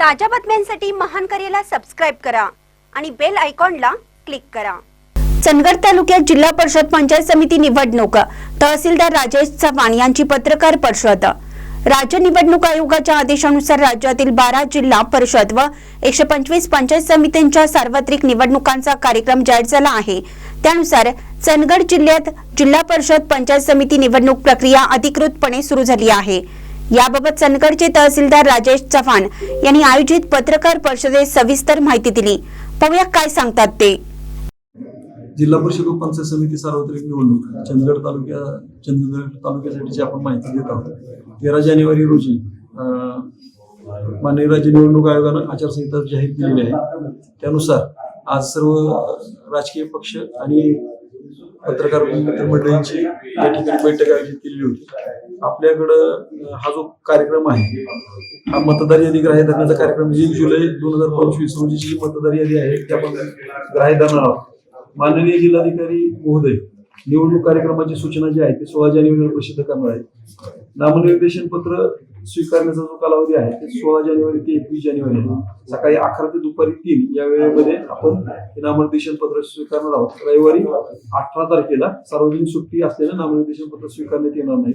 ताज्या बातम्यांसाठी महान करेला सबस्क्राईब करा आणि बेल आयकॉनला क्लिक करा. चंदगड तालुक्यात जिल्हा परिषद पंचायत समिती निवडणूक तहसीलदार राजेश चव्हाण यांची पत्रकार परिषद. राज्य निवडणूक आयोगाच्या आदेशानुसार राज्यातील बारा जिल्हा परिषद व एकशे पंचवीस पंचायत समित्यांच्या सार्वत्रिक निवडणुकांचा कार्यक्रम जाहीर झाला आहे. त्यानुसार चंदगड जिल्ह्यात जिल्हा परिषद पंचायत समिती निवडणूक प्रक्रिया अधिकृतपणे सुरू झाली आहे. याबाबत सनकडचे तहसीलदार राजेश चव्हाण यांनी आयोजित पत्रकार परिषदेत सविस्तर माहिती दिली. पाहूया काय सांगतात ते. जिल्हा परिषद व समिती सार्वत्रिक निवडणूक चंदगड तालुक्या चंदगड तालुक्यासाठीची आपण माहिती देत आहोत. तेरा जानेवारी रोजी माननीय राज्य निवडणूक आयोगानं आचारसंहिता जाहीर केलेली आहे. त्यानुसार आज सर्व राजकीय पक्ष आणि पत्रकार मित्रमंडळींची या ठिकाणी बैठक आयोजित केलेली होती. आपल्याकडं हा जो कार्यक्रम आहे हा मतदार यादी ग्राह्य धरण्याचा कार्यक्रम एक जुलै दोन हजार पंचवीस रोजी जी मतदार यादी आहे त्या आपण ग्राह्य धरणार आहोत. माननीय जिल्हाधिकारी महोदय निवडणूक कार्यक्रमाची सूचना जी आहे ती सोळा जानेवारीला प्रसिद्ध करणार आहे नामनिर्देशन पत्र स्वीकारण्याचा जो कालावधी आहे ते सोळा जानेवारी ते एकवीस जानेवारी सकाळी अकरा ते दुपारी तीन या वेळेमध्ये आपण नामनिर्देशन पत्र स्वीकारणार आहोत. रविवारी अठरा तारखेला सार्वजनिक सुट्टी असलेलं नामनिर्देशन पत्र स्वीकारण्यात येणार नाही.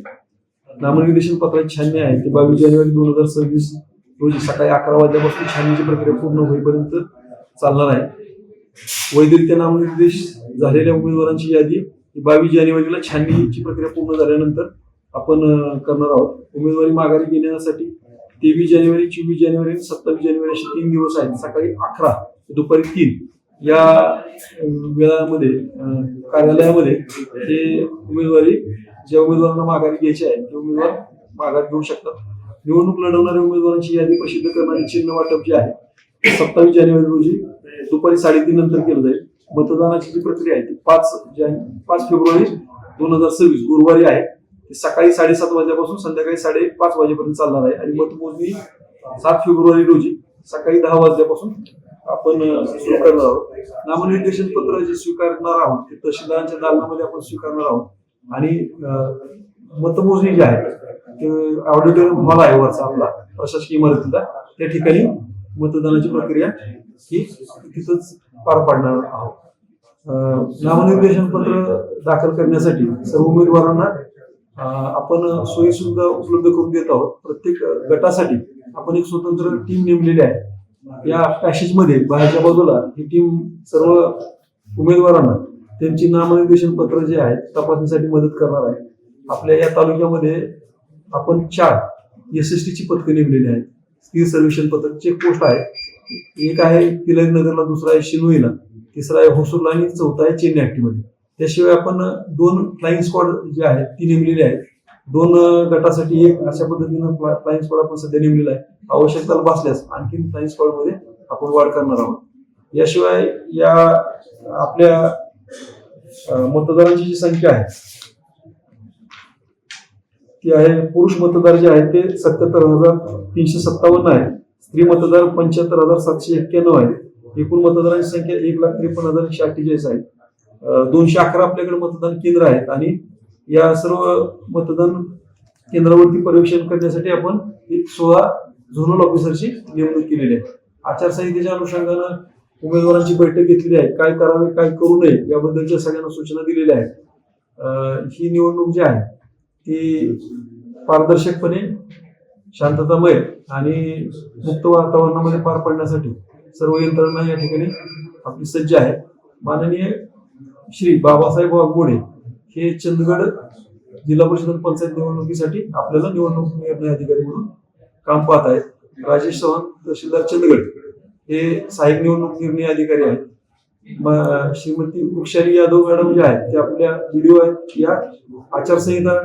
नामनिर्देशन पत्राची छाननी आहे ते बावीस जानेवारी दोन हजार सव्वीस रोजी सकाळी अकरा वाजल्यापासून छाननीची प्रक्रिया पूर्ण होईपर्यंत चालणार आहे. वैधरित्या नामनिर्देश झालेल्या उमेदवारांची यादी बावीस जानेवारीला छाननीची प्रक्रिया पूर्ण झाल्यानंतर आपण करणार आहोत. उमेदवारी माघारी घेण्यासाठी तेवीस जानेवारी चोवीस जानेवारी आणि सत्तावीस जानेवारी असे तीन दिवस आहेत. सकाळी अकरा ते दुपारी तीन. या वेळामध्ये कार्यालयामध्ये हे उमेदवारी ज्या उमेदवारांना माघारी घ्यायची आहे ते उमेदवार माघार घेऊ शकतात. निवडणूक लढवणाऱ्या उमेदवारांची यादी प्रसिद्ध करणारे चिन्ह वाटप जे आहे ते सत्तावीस जानेवारी रोजी दुपारी साडेतीन नंतर केलं जाईल. मतदानाची जी प्रक्रिया आहे ती पाच जान पाच फेब्रुवारी दोन हजार सव्वीस गुरुवारी आहे. सकाळी साडेसात वाजल्यापासून संध्याकाळी साडेपाच वाजेपर्यंत चालणार आहे. आणि मतमोजणी सात फेब्रुवारी रोजी सकाळी दहा वाजल्यापासून आपण सुरू करणार आहोत. नामनिर्देशन पत्र जे स्वीकारणार आहोत ते तहसीलदारांच्या दालनामध्ये आपण स्वीकारणार आहोत. आणि मतमोजणी जी आहे ते ऑडिटोरियम हॉल आहे वरचा आपला प्रशासकीय इमारतीला त्या ठिकाणी मतदानाची प्रक्रिया ही तिथंच पार पाडणार आहोत. नामनिर्देशन पत्र दाखल करण्यासाठी सर्व उमेदवारांना आपण सोयी सुविधा उपलब्ध करून देत आहोत. प्रत्येक गटासाठी आपण एक स्वतंत्र टीम नेमलेली आहे. या पॅसेजमध्ये बाहेरच्या बाजूला ही टीम सर्व उमेदवारांना त्यांची नामनिर्देशन पत्र जे आहेत तपासणीसाठी मदत करणार आहे. आपल्या या तालुक्यामध्ये आपण चार एस एस टीची पथकं नेमलेली आहेत. स्थिर सर्वेक्षण पथक चेक पोस्ट आहे. एक आहे तिलक नगरला दुसरा आहे शिनोईला तिसरा आहे होसूरला आणि चौथा आहे चेन्नई मध्ये त्याशिवाय आपण दोन फ्लाईंग स्क्वॉड जे आहेत ती नेमलेली आहेत. दोन गटासाठी एक अशा पद्धतीनं फ्लाईंग स्क्वॉड आपण सध्या नेमलेला आहे. आवश्यकता भासल्यास आणखी फ्लाईंग स्क्वॉडमध्ये आपण वाढ करणार आहोत. याशिवाय या आपल्या मतदारांची जी संख्या आहे ती आहे पुरुष मतदार जे आहेत ते सत्याहत्तर हजार तीनशे सत्तावन्न आहे स्त्री मतदार पंच्याहत्तर हजार सातशे एक्क्याण्णव आहे एकूण मतदारांची संख्या एक लाख त्रेपन्न हजार एकशे अठ्ठेचाळीस आहे. दोनशे अकरा आपल्याकडे मतदान केंद्र आहेत आणि या सर्व मतदान केंद्रावरती पर्यवेक्षण करण्यासाठी आपण एक सोळा झोनल ऑफिसरची नेमणूक केलेली आहे. आचारसंहितेच्या अनुषंगानं उमेदवारांची बैठक घेतलेली आहे. काय करावे काय करू नये याबद्दलच्या सगळ्यांना सूचना दिलेल्या आहेत. ही निवडणूक जी आहे ती पारदर्शकपणे शांततामय आणि मुक्त वातावरणामध्ये पार पडण्यासाठी सर्व यंत्रणा या ठिकाणी आपली सज्ज आहे माननीय श्री बाबासाहेब वाघमोडे हे चंदगड जिल्हा परिषद पंचायत निवडणुकीसाठी आपल्याला निवडणूक निर्णय अधिकारी म्हणून काम पाहत आहेत. राजेश चव्हाण तहसीलदार चंदगड हे सहाय्यक निवडणूक निर्णय अधिकारी आहेत. श्रीमती वृक्षाली यादव मॅडम जे आहेत त्या आपल्या व्हिडिओ आहेत. या आचारसंहिता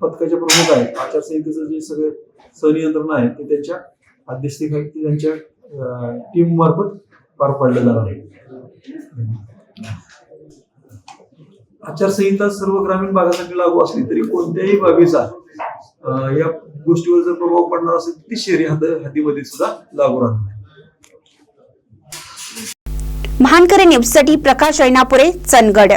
पथकाच्या प्रमुख आहेत. आचारसंहितेचं जे सगळे संनियंत्रण आहे ते त्यांच्या अध्यक्षतेखाली त्यांच्या टीम मार्फत पार पाडलं जाणार आहे. आचारसंहिता सर्व ग्रामीण भागासाठी लागू असली तरी कोणत्याही बाबीचा या गोष्टीवर जर प्रभाव पडणार असेल तर ती शहरी हद हद्दीमध्ये सुद्धा लागू राहणार आहे न्यूजसाठी प्रकाश ऐनापुरे चंदगड.